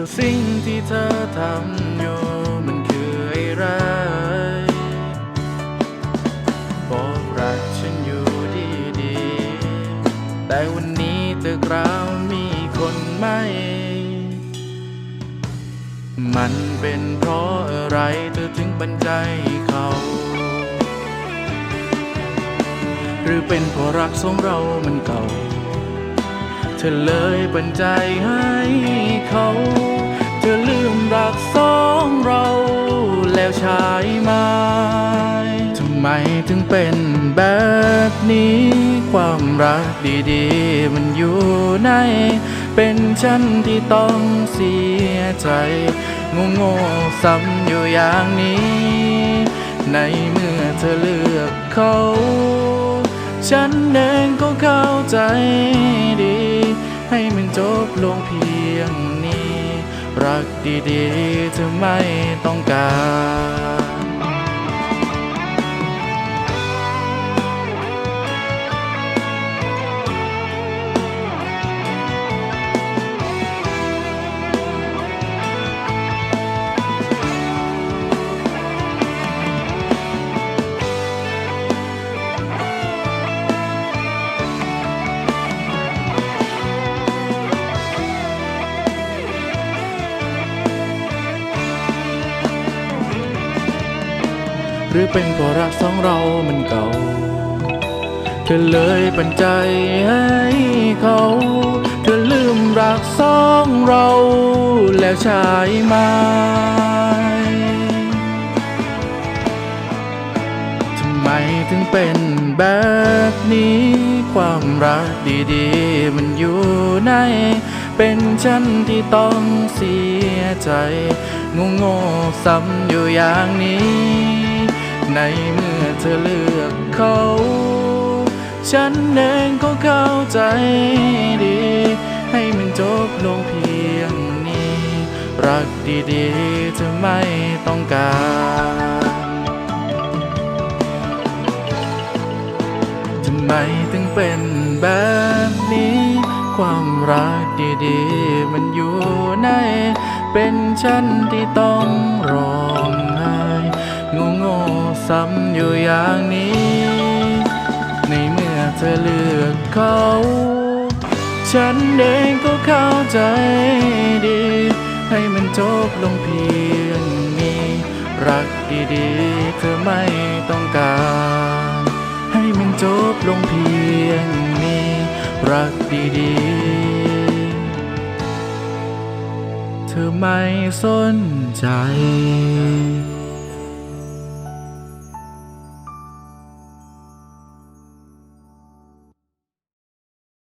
ดี๋ยวสิ่งที่เธอทำอยู่มันคืออะไรบอกรักฉันอยู่ดีๆ แต่วันนี้เธอกล่าวมีคนใหม่ มันเป็นเพราะอะไรเธอถึงปันใจเขา หรือเป็นเพราะรักสองเรามันเก่าเธอเลยปันใจให้เขา ไมถึงเป็นแบบนี้ ความรักดีๆ มันอยู่ใน เป็นฉันที่ต้องเสียใจงงๆซ้ำอยู่อย่างนี้ ในเมื่อเธอเลือกเขา ฉันเองก็เข้าใจดี ให้มันจบลงเพียงนี้ รักดีๆเธอไม่ต้องการ หรือเป็นเพราะรักสองเรามันเก่า เธอเลยปันใจให้เขา เธอลืมรักสองเรา แล้วใช่ไหมทำไมถึงเป็นแบบนี้ ความรักดีๆ มันอยู่ในเป็นฉันที่ต้องเสียใจงงๆซ้ำอยู่อย่างนี้ ในเมื่อเธอเลือกเขา ฉันเองก็เข้าใจดี ให้มันจบลงเพียงนี้ รักดีๆเธอไม่ต้องการทำไมถึงเป็นแบบนี้ ความรักดีๆ มันอยู่ใน เป็นฉันที่ต้องรอ ซ้ำอยู่อย่างนี้ ในเมื่อเธอเลือกเขา ฉันเองก็เข้าใจดี ให้มันจบลงเพียงนี้ รักดีๆเธอไม่ต้องการ ให้มันจบลงเพียงนี้ รักดีๆ เธอไม่สนใจ